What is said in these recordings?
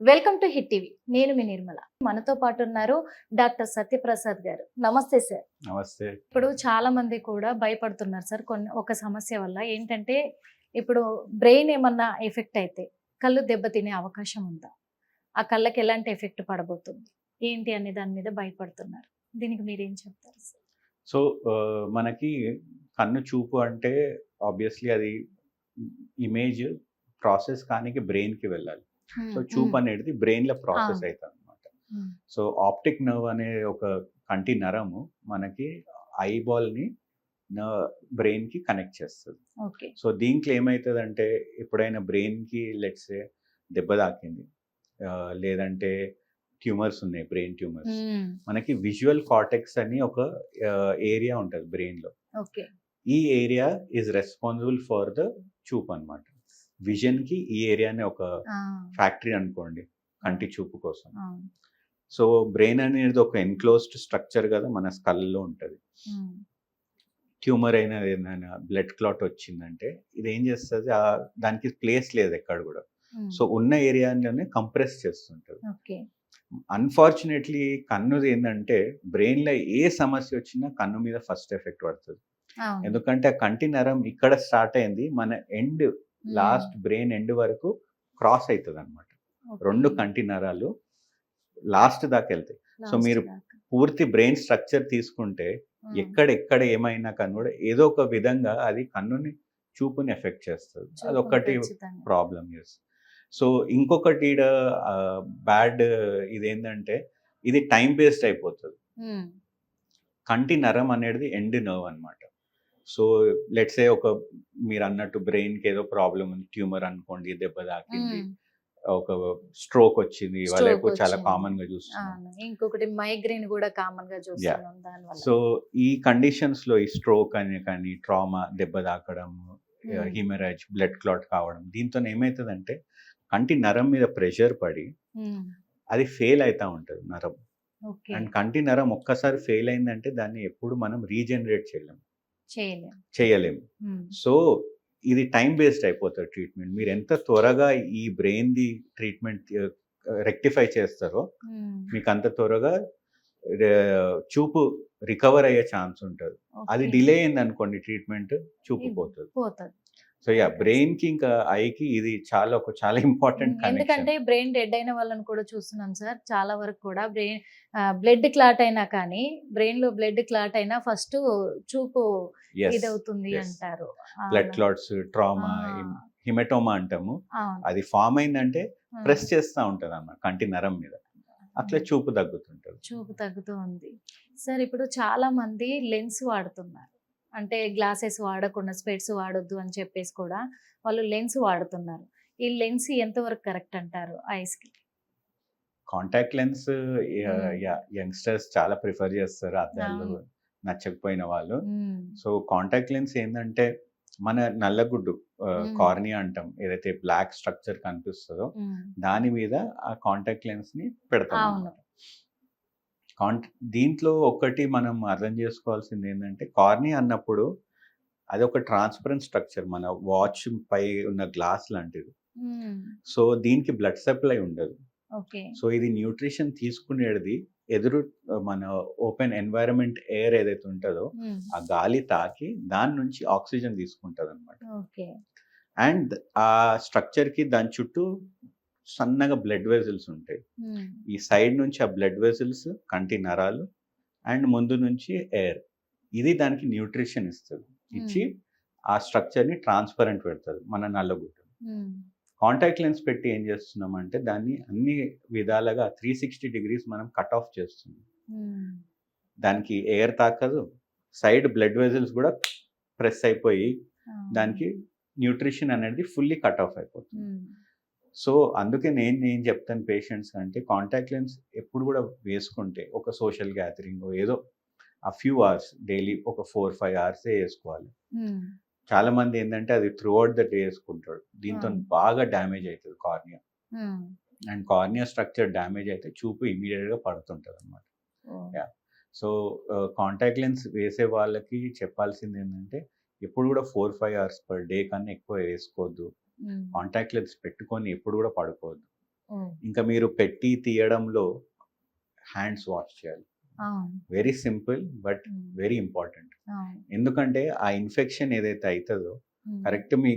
Welcome to hit TV. నేను మీ నిర్మల. మనతో పాటు ఉన్నారు డాక్టర్ సత్యప్రసాద్ గారు. నమస్తే సార్. నమస్తే. ఇప్పుడు చాలా మంది కూడా భయపడుతున్నారు సార్ కొన్ని ఒక సమస్య వల్ల. ఏంటంటే ఇప్పుడు బ్రెయిన్ ఏమన్నా ఎఫెక్ట్ అయితే కళ్ళు దెబ్బతినే అవకాశం ఉందా? ఆ కళ్ళకి ఎలాంటి ఎఫెక్ట్ పడబోతుంది? ఏంటి అనే దాని మీద భయపడుతున్నారు. దీనికి మీరేం చెప్తారు సార్? సో మనకి కన్ను చూపు అంటే ఆబ్వియస్లీ అది ఇమేజ్ ప్రాసెస్ కానికి brain కి వెళ్ళాలి. సో చూపు అనేది బ్రెయిన్లో ప్రాసెస్. అవుతుంది అనమాట సో ఆప్టిక్ నర్వ్ అనే ఒక కంటి నరము మనకి ఐబాల్ని బ్రెయిన్కి కనెక్ట్ చేస్తుంది. సో దీంట్లో ఏమవుతుంది అంటే ఎప్పుడైనా బ్రెయిన్కి లెట్స్ దెబ్బ తాకింది. లేదంటే ట్యూమర్స్ ఉన్నాయి బ్రెయిన్ ట్యూమర్స్. మనకి విజువల్ కార్టెక్స్ అని ఒక ఏరియా ఉంటుంది బ్రెయిన్లో ఈ area is responsible for the చూపు అనమాట విజన్కి ఈ ఏరియాని ఒక ఫ్యాక్టరీ అనుకోండి కంటి చూపు కోసం. సో బ్రెయిన్ అనేది ఒక ఎన్క్లోజ్డ్ స్ట్రక్చర్ కదా మన స్కల్లో ఉంటుంది. ట్యూమర్ అయినా ఏదైనా బ్లడ్ క్లాట్ వచ్చిందంటే ఇది ఏం చేస్తుంది? ఆ దానికి ప్లేస్ లేదు ఎక్కడ కూడా. సో ఉన్న ఏరియాలోనే కంప్రెస్ చేస్తుంటుంది. అన్ఫార్చునేట్లీ కన్ను ఏంటంటే బ్రెయిన్లో ఏ సమస్య వచ్చినా కన్ను మీద ఫస్ట్ ఎఫెక్ట్ పడుతుంది. ఎందుకంటే ఆ కంటి నరం ఇక్కడ స్టార్ట్ అయింది మన ఎండ్ లాస్ట్ బ్రెయిన్ ఎండ్ వరకు క్రాస్ అవుతుంది అనమాట రెండు కంటి నరాలు లాస్ట్ దాకా వెళ్తాయి. సో మీరు పూర్తి బ్రెయిన్ స్ట్రక్చర్ తీసుకుంటే ఎక్కడ ఎక్కడ ఏమైనా కన్ను కూడా ఏదో ఒక విధంగా అది కన్నుని చూపుని ఎఫెక్ట్ చేస్తుంది. అదొకటి ప్రాబ్లం ఎస్ సో ఇంకొకటి బ్యాడ్ ఇదేంటంటే ఇది టైం బేస్డ్ అయిపోతుంది. కంటి నరం అనేది ఎండ్ నర్వ్ అన్నమాట. సో లెట్సే ఒక మీరు అన్నట్టు బ్రెయిన్కి ఏదో ప్రాబ్లం ఉంది ట్యూమర్ అనుకోండి దెబ్బ తాకింది ఒక స్ట్రోక్ వచ్చింది వాళ్ళకు చాలా. కామన్గా చూస్తున్నాం. ఇంకొకటి మైగ్రేన్ కూడా కామన్గా చూస్తున్నాం దానివల్ల. సో ఈ కండిషన్స్లో ఈ స్ట్రోక్ అని కానీ ట్రామా దెబ్బ తాకడం. హిమరేజ్ బ్లడ్ క్లాట్ కావడం దీంతో ఏమవుతుందంటే కంటి నరం మీద ప్రెషర్ పడి అది ఫెయిల్ అవుతా ఉంటుంది నరం. అండ్ కంటి నరం ఒక్కసారి ఫెయిల్ అయిందంటే దాన్ని ఎప్పుడు మనం రీజనరేట్ చేయలేం చేయలేం. చేయలేము. సో ఇది టైం బేస్డ్ అయిపోతుంది ట్రీట్మెంట్. మీరు ఎంత త్వరగా ఈ బ్రెయిన్ ది ట్రీట్మెంట్ రెక్టిఫై చేస్తారో మీకు అంత త్వరగా చూపు రికవర్ అయ్యే ఛాన్స్ ఉంటుంది. అది. డిలే అయింది అనుకోండి ట్రీట్మెంట్ చూపు పోతుంది. సో యా బ్రెయిన్కి ఇంకా ఐకి ఇది చాలా ఒక చాలా ఇంపార్టెంట్ ఎందుకంటే బ్రెయిన్ డెడ్ అయిన వాళ్ళని కూడా చూస్తున్నాం సార్. చాలా వరకు కూడా బ్రెయిన్ బ్లడ్ క్లాట్ అయినా కానీ బ్రెయిన్లో బ్లడ్ క్లాట్ అయినా ఫస్ట్ చూపు ఇదవుతుంది. అంటారు. బ్లడ్. క్లాట్స్ ట్రామా హిమెటోమా అంటాము. అది ఫామ్ అయిందంటే ప్రెస్ చేస్తూ ఉంటది అన్నమాట కంటి నరం మీద. అట్లా చూపు తగ్గుతుంటది. చూపు తగ్గుతూ ఉంది. సార్ ఇప్పుడు చాలా మంది లెన్స్ వాడుతున్నారు. అంటే గ్లాసెస్ వాడకుండా స్పెట్స్ వాడొద్దు అని చెప్పేసి కూడా వాళ్ళు లెన్స్ వాడుతున్నారు. ఈ లెన్స్ ఎంతవరకు కరెక్ట్ అంటారు ఐస్కి కాంటాక్ట్ లెన్స్. యంగ్స్టర్స్ చాలా ప్రిఫర్ చేస్తారు అద్దాలు. నచ్చకపోయిన వాళ్ళు. సో కాంటాక్ట్ లెన్స్ ఏంటంటే మన నల్లగుడ్డు. కార్నియా అంటాం. ఏదైతే బ్లాక్ స్ట్రక్చర్ కనిపిస్తుందో దాని మీద ఆ కాంటాక్ట్ లెన్స్ని పెడతాం కాంట దీంట్లో ఒకటి మనం అర్థం చేసుకోవాల్సింది ఏంటంటే కార్నియా అన్నప్పుడు అది ఒక ట్రాన్స్పరెంట్ స్ట్రక్చర్ మన వాచ్ పై ఉన్న గ్లాస్ లాంటిది. సో దీనికి బ్లడ్ సప్లై ఉండదు. ఓకే. సో ఇది న్యూట్రిషన్ తీసుకునేది ఎదురు మన ఓపెన్ ఎన్వైరన్మెంట్ ఎయిర్ ఏదైతే ఉంటుందో ఆ గాలి తాకి దాని నుంచి ఆక్సిజన్ తీసుకుంటుంది అనమాట ఓకే. అండ్ ఆ స్ట్రక్చర్కి దాని చుట్టూ సన్నగా బ్లడ్ వెజల్స్ ఉంటాయి. ఈ సైడ్ నుంచి ఆ బ్లడ్ వెజల్స్ కంటి నరాలు అండ్ ముందు నుంచి ఎయిర్. ఇది దానికి న్యూట్రిషన్ ఇస్తుంది. ఇచ్చి ఆ స్ట్రక్చర్ని ట్రాన్స్పరెంట్ పెడుతుంది మన నల్లగుడ్డు. ఉమ్, కాంటాక్ట్ లెన్స్ పెట్టి ఏం చేస్తున్నామంటే దాన్ని అన్ని విధాలుగా త్రీ సిక్స్టీ డిగ్రీస్ మనం కట్ ఆఫ్ చేస్తున్నాం. దానికి ఎయిర్ తాకదు. సైడ్ బ్లడ్ వెజల్స్ కూడా ప్రెస్ అయిపోయి దానికి న్యూట్రిషన్ అనేది ఫుల్లీ కట్ ఆఫ్ అయిపోతుంది. సో అందుకే నేను నేను చెప్తాను పేషెంట్స్ అంటే కాంటాక్ట్ లెన్స్ ఎప్పుడు కూడా వేసుకుంటే ఒక సోషల్ గ్యాదరింగ్ ఏదో ఆ ఫ్యూ అవర్స్ డైలీ ఒక ఫోర్ ఫైవ్ అవర్సే వేసుకోవాలి. చాలా మంది ఏంటంటే అది త్రూ అవుట్ ద డే వేసుకుంటాడు దీంతో. బాగా డ్యామేజ్ అవుతుంది cornea. And cornea structure damage అయితే చూపు ఇమీడియట్గా పడుతుంటది అనమాట Yeah. సో కాంటాక్ట్ లెన్స్ వేసే వాళ్ళకి చెప్పాల్సింది ఏంటంటే ఎప్పుడు కూడా four five hours per day కన్నా ఎక్కువ వేసుకోవద్దు. కాంటాక్ట్ లెన్స్ పెట్టుకొని ఎప్పుడు కూడా పడుకోవద్దు. ఇంకా మీరు పెట్టి తీయడంలో హ్యాండ్స్ వాష్ చేయాలి. Very simple but very important. ఎందుకంటే ఆ ఇన్ఫెక్షన్ ఏదైతే అవుతుందో కరెక్ట్ మీ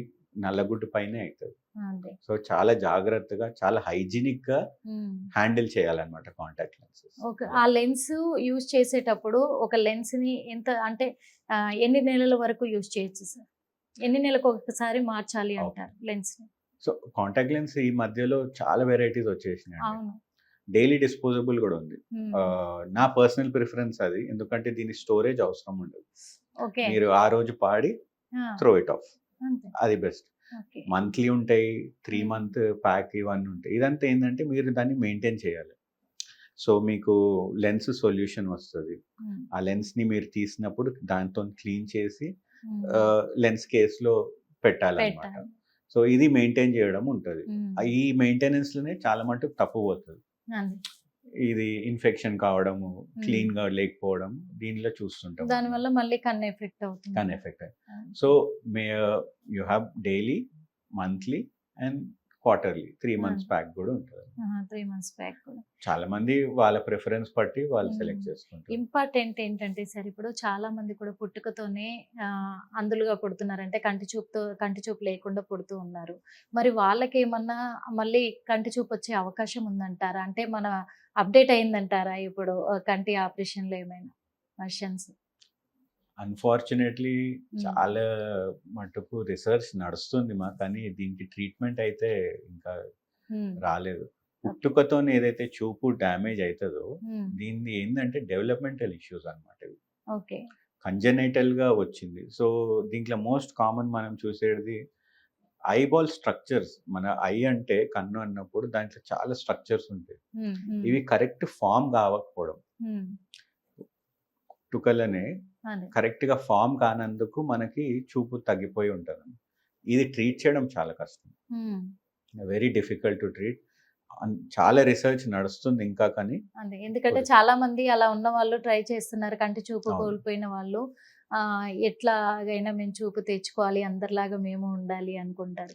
నల్లగుడ్డు పైనే అవుతుంది సో చాలా జాగ్రత్తగా చాలా హైజీనిక్గా. హ్యాండిల్ చేయాలన్నమాట కాంటాక్ట్ లెన్సెస్. ఓకే. ఆ లెన్స్ యూజ్ చేసేటప్పుడు ఒక లెన్స్ని ఎంత అంటే ఎన్ని నెలల వరకు యూజ్ చేయొచ్చు సార్? ఎన్ని నెలలకు ఒకసారి మార్చాలి అంటారు లెన్స్ సో కాంటాక్ట్ లెన్స్ ఈ మధ్యలో చాలా వెరైటీస్ వచ్చేసినాయి అవును. డైలీ డిస్పోజబుల్ కూడా ఉంది. నా పర్సనల్ ప్రిఫరెన్స్ అది. ఎందుకంటే దీని స్టోరేజ్ అవసరం ఉండదు. ఓకే. మీరు ఆ రోజు పాడి త్రో ఇట్ ఆఫ్. అది బెస్ట్. మంత్లీ ఉంటాయి త్రీ. మంత్ ప్యాక్ ఇవన్నీ ఉంటాయి. ఇదంతా ఏంటంటే మీరు దాన్ని మెయింటైన్ చేయాలి. సో మీకు లెన్స్ సొల్యూషన్ వస్తుంది. ఆ లెన్స్ని మీరు తీసినప్పుడు దాంతో క్లీన్ చేసి లెన్స్ కేసులో పెట్టాలన్నమాట. పెట్టాలి. సో ఇది మెయింటైన్ చేయడం ఉంటుంది. ఈ మెయింటెనెన్స్లోనే చాలా మటుకు తప్పు పోతుంది. ఇది ఇన్ఫెక్షన్ కావడము క్లీన్గా లేకపోవడం దీనిలో చూస్తుంటాం దానివల్ల మళ్ళీ కన్ను ఎఫెక్ట్ అవుతుంది. కానీ effect. So may you have daily monthly and quarterly. Three months. Pack కూడా ఉంటుంది. త్రీ మంత్స్ బ్యాక్ కూడా. చాలా మంది వాళ్ళ ప్రిఫరెన్స్ బట్టి వాళ్ళు. సెలెక్ట్ చేసుకుంటారు. ఇంపార్టెంట్ ఏంటంటే సార్ ఇప్పుడు చాలా మంది కూడా పుట్టుకతోనే అందులుగా పుడుతున్నారు. అంటే కంటి చూపుతో కంటి చూపు లేకుండా పుడుతూ ఉన్నారు. మరి వాళ్ళకి ఏమన్నా మళ్ళీ కంటి చూపు వచ్చే అవకాశం ఉందంటారా? అంటే మన అప్డేట్ అయిందంటారా ఇప్పుడు కంటి ఆపరేషన్లో ఏమైనా? Versions unfortunately Hmm. చాలా మటుకు రీసెర్చ్ నడుస్తుంది మా కానీ దీనికి ట్రీట్మెంట్ అయితే ఇంకా రాలేదు. పుట్టుకతో ఏదైతే చూపు డ్యామేజ్ అవుతుందో దీన్ని ఏంటంటే డెవలప్మెంటల్ ఇష్యూస్ అనమాట ఇవి. ఓకే. కంజనైటల్గా వచ్చింది. సో దీంట్లో మోస్ట్ కామన్ మనం చూసేది ఐబాల్ స్ట్రక్చర్స్ మన ఐ అంటే కన్ను అన్నప్పుడు దాంట్లో చాలా స్ట్రక్చర్స్ ఉంటాయి. ఇవి కరెక్ట్ ఫామ్ కావకపోవడం. పుట్టుకలనే కరెక్ట్గా ఫామ్ కానందుకు మనకి చూపు తగ్గిపోయి ఉంటుంది. ఇది ట్రీట్ చేయడం చాలా కష్టం. Very difficult to treat. చాలా రీసెర్చ్ నడుస్తుంది ఇంకా కానీ ఎందుకంటే చాలా మంది అలా ఉన్న వాళ్ళు ట్రై చేస్తున్నారు. కంటి చూపు. కోల్పోయిన వాళ్ళు. ఎట్లాగైనా మేము చూపు తెచ్చుకోవాలి. అందరిలాగా మేము ఉండాలి అనుకుంటారు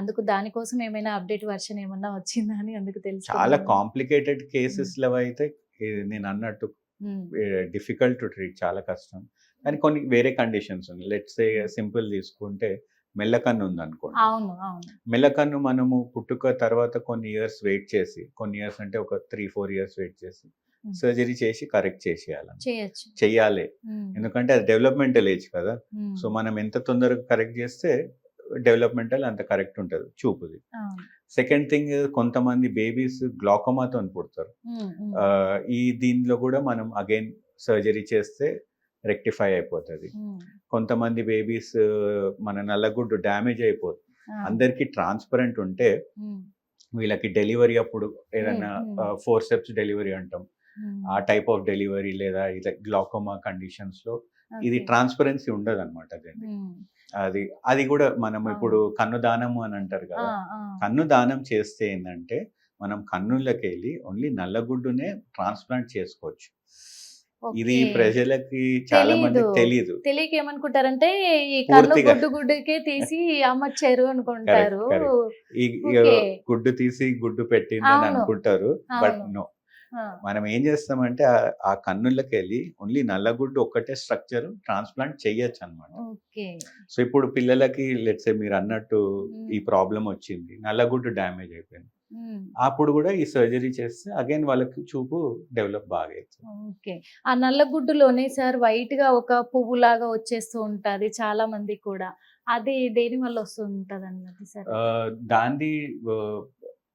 అందుకు దానికోసం ఏమైనా అప్డేట్ వర్షన్ ఏమన్నా వచ్చిందా అని అందుకు తెలుసు చాలా కాంప్లికేటెడ్ కేసెస్లో అయితే నేను అన్నట్టు డిఫికల్ట్ టు ట్రీట్ చాలా కష్టం. కానీ కొన్ని వేరే కండిషన్స్ ఉన్నాయి. లెట్స్ ఏ సింపుల్ తీసుకుంటే మెల్లకన్ను ఉంది అనుకోండి అవును. అవును. మెల్లకన్ను మనము పుట్టుక తర్వాత కొన్ని ఇయర్స్ వెయిట్ చేసి కొన్ని ఇయర్స్ అంటే ఒక త్రీ ఫోర్ ఇయర్స్ వెయిట్ చేసి. సర్జరీ చేసి కరెక్ట్ చేసేయాలి చెయ్యాలి. ఎందుకంటే అది డెవలప్మెంటల్ ఏజ్ కదా. సో మనం ఎంత తొందరగా కరెక్ట్ చేస్తే డెవలప్మెంటల్ అంత కరెక్ట్ ఉంటుంది చూపుది. సెకండ్ థింగ్ కొంతమంది బేబీస్ గ్లాకోమాతో పుడతారు. ఈ దీనిలో కూడా మనం అగైన్ సర్జరీ చేస్తే రెక్టిఫై అయిపోతుంది. కొంతమంది బేబీస్ మన నల్లగుడ్డు డ్యామేజ్ అయిపోతుంది అందరికి ట్రాన్స్పరెంట్ ఉంటే వీళ్ళకి డెలివరీ అప్పుడు ఏదైనా. ఫోర్ స్టెప్స్ డెలివరీ అంటాం. ఆ టైప్ ఆఫ్ డెలివరీ లేదా ఇలా గ్లాకోమా కండిషన్స్లో ఇది. ట్రాన్స్పరెన్సీ ఉండదు అనమాట అది అది కూడా మనం. ఇప్పుడు కన్ను దానము అని అంటారు కదా కన్ను దానం చేస్తే ఏంటంటే మనం కన్నులకి వెళ్ళి ఓన్లీ నల్లగుడ్డునే ట్రాన్స్ప్లాంట్ చేసుకోవచ్చు ఇది. ప్రజలకి చాలా మంది. తెలియదు తెలియక ఏమనుకుంటారంటే ఈ కన్ను. గుడ్డు గుడ్డుకే తీసి అమ్మచ్చారు అనుకుంటారు. ఈ. గుడ్డు తీసి గుడ్డు పెట్టిందని అవును. అనుకుంటారు బట్. నో మనం ఏం చేస్తామంటే ఆ- కన్నులకి వెళ్ళి ఓన్లీ నల్లగుడ్డు ఒక్కటే స్ట్రక్చర్ ట్రాన్స్ప్లాంట్ చేయొచ్చు అనమాట సో ఇప్పుడు పిల్లలకి లెట్స్ మీరు అన్నట్టు. ఈ ప్రాబ్లం వచ్చింది. నల్లగుడ్డు డ్యామేజ్ అయిపోయింది. అప్పుడు కూడా ఈ సర్జరీ చేస్తే అగైన్ వాళ్ళకి చూపు డెవలప్ బాగా అవుతుంది ఓకే. ఆ నల్ల గుడ్డులోనే సార్ వైట్గా ఒక పువ్వు లాగా వచ్చేస్తూ ఉంటది చాలా మంది కూడా. అది దేని వల్ల వస్తూ ఉంటది అన్నది సార్ దాంది ఆ,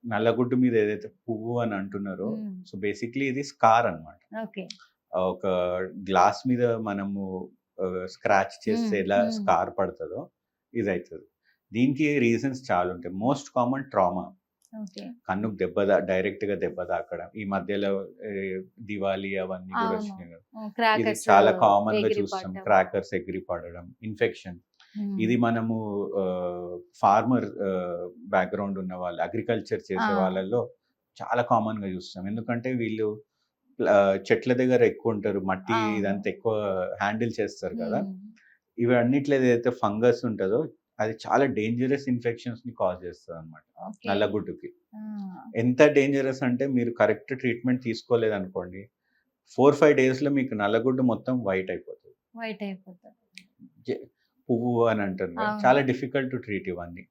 నల్లగుడ్డు మీద ఏదైతే పువ్వు అని అంటున్నారో సో బేసిక్లీ ఇది స్కార్ అన్నమాట. ఓకే. ఒక గ్లాస్ మీద మనము స్క్రాచ్ చేస్తే ఎలా. స్కార్ పడుతుందో ఇది అవుతుంది దీనికి రీజన్స్ చాలా ఉంటాయి. Most common trauma. కన్నుకు దెబ్బ డైరెక్ట్గా దెబ్బ తాకడం. ఈ మధ్యలో ఏ, దివాళీ అవన్నీ కూడా. వచ్చినాయి చాలా కామన్గా చూస్తాం. క్రాకర్స్ ఎగిరి పడడం ఇన్ఫెక్షన్. ఇది మనము ఫార్మర్ బ్యాక్గ్రౌండ్ ఉన్న వాళ్ళు అగ్రికల్చర్ చేసే. వాళ్ళల్లో చాలా కామన్గా చూస్తాం. ఎందుకంటే వీళ్ళు చెట్ల దగ్గర ఎక్కువ ఉంటారు మట్టి. ఇదంతా ఎక్కువ హ్యాండిల్ చేస్తారు కదా. ఇవి అన్నిట్లో ఏదైతే ఫంగస్ ఉంటుందో అది చాలా డేంజరస్ ఇన్ఫెక్షన్స్ని కాజ్ చేస్తుంది అనమాట నల్లగుడ్డుకి ఎంత డేంజరస్ అంటే మీరు కరెక్ట్ ట్రీట్మెంట్ తీసుకోలేదు అనుకోండి ఫోర్ ఫైవ్ డేస్లో మీకు నల్లగుడ్డు మొత్తం వైట్ అయిపోతుంది. వైట్ అయిపోతుంది. పువ్వు అని అంటారు. చాలా డిఫికల్ట్ టు ట్రీట్ ఇవన్నీ.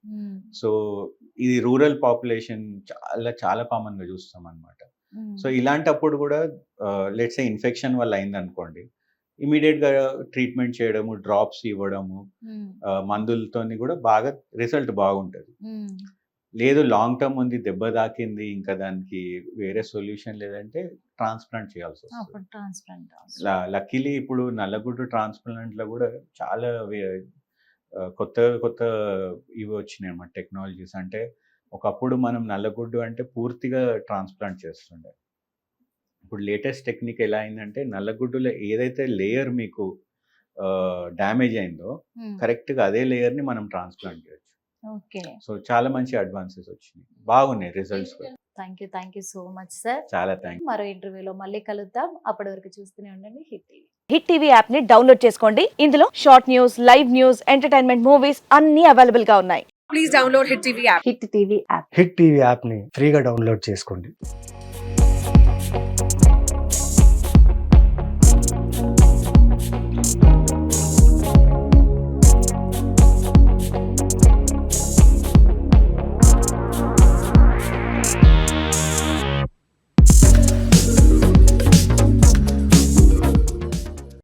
సో ఇది రూరల్ పాపులేషన్ చాలా చాలా కామన్గా చూస్తాం అనమాట సో ఇలాంటప్పుడు కూడా లెట్స్ ఇన్ఫెక్షన్ వల్ల అయింది అనుకోండి ఇమీడియట్గా ట్రీట్మెంట్ చేయడము డ్రాప్స్ ఇవ్వడము మందులతోని కూడా బాగా రిజల్ట్ బాగుంటుంది. లేదు లాంగ్ టర్మ్ ఉంది దెబ్బ తాకింది ఇంకా దానికి వేరే సొల్యూషన్ లేదంటే ట్రాన్స్ప్లాంట్ చేయాల్సి వస్తుంది. ట్రాన్స్ప్లాంట్ లక్కీలీ ఇప్పుడు నల్లగుడ్డు transplant లో కూడా చాలా కొత్త కొత్త ఇవి వచ్చినాయి అన్నమాట టెక్నాలజీస్ అంటే ఒకప్పుడు మనం నల్లగుడ్డు అంటే పూర్తిగా ట్రాన్స్ప్లాంట్ చేస్తుండే. ఇప్పుడు లేటెస్ట్ టెక్నిక్ ఎలా అయిందంటే నల్లగుడ్డులో ఏదైతే లేయర్ మీకు డ్యామేజ్ అయిందో కరెక్ట్గా అదే లేయర్ని మనం ట్రాన్స్ప్లాంట్ చేయొచ్చు. సో చాలా మంచి అడ్వాన్సెస్ వచ్చినాయి. బాగున్నాయి results thank you thank you so much sir. చాలా థ్యాంక్ మరో ఇంటర్వ్యూలో మళ్ళీ కలుద్దాం. అప్పటి వరకు చూస్తూనే ఉండండి. Hit TV. హిట్ టీవీ యాప్ని డౌన్లోడ్ చేసుకోండి. ఇందులో short news live news entertainment movies అన్ని అవైలబుల్గా ఉన్నాయి. please download Hit TV app. Hit TV app. Hit TV యాప్ని ఫ్రీగా డౌన్లోడ్ చేసుకోండి.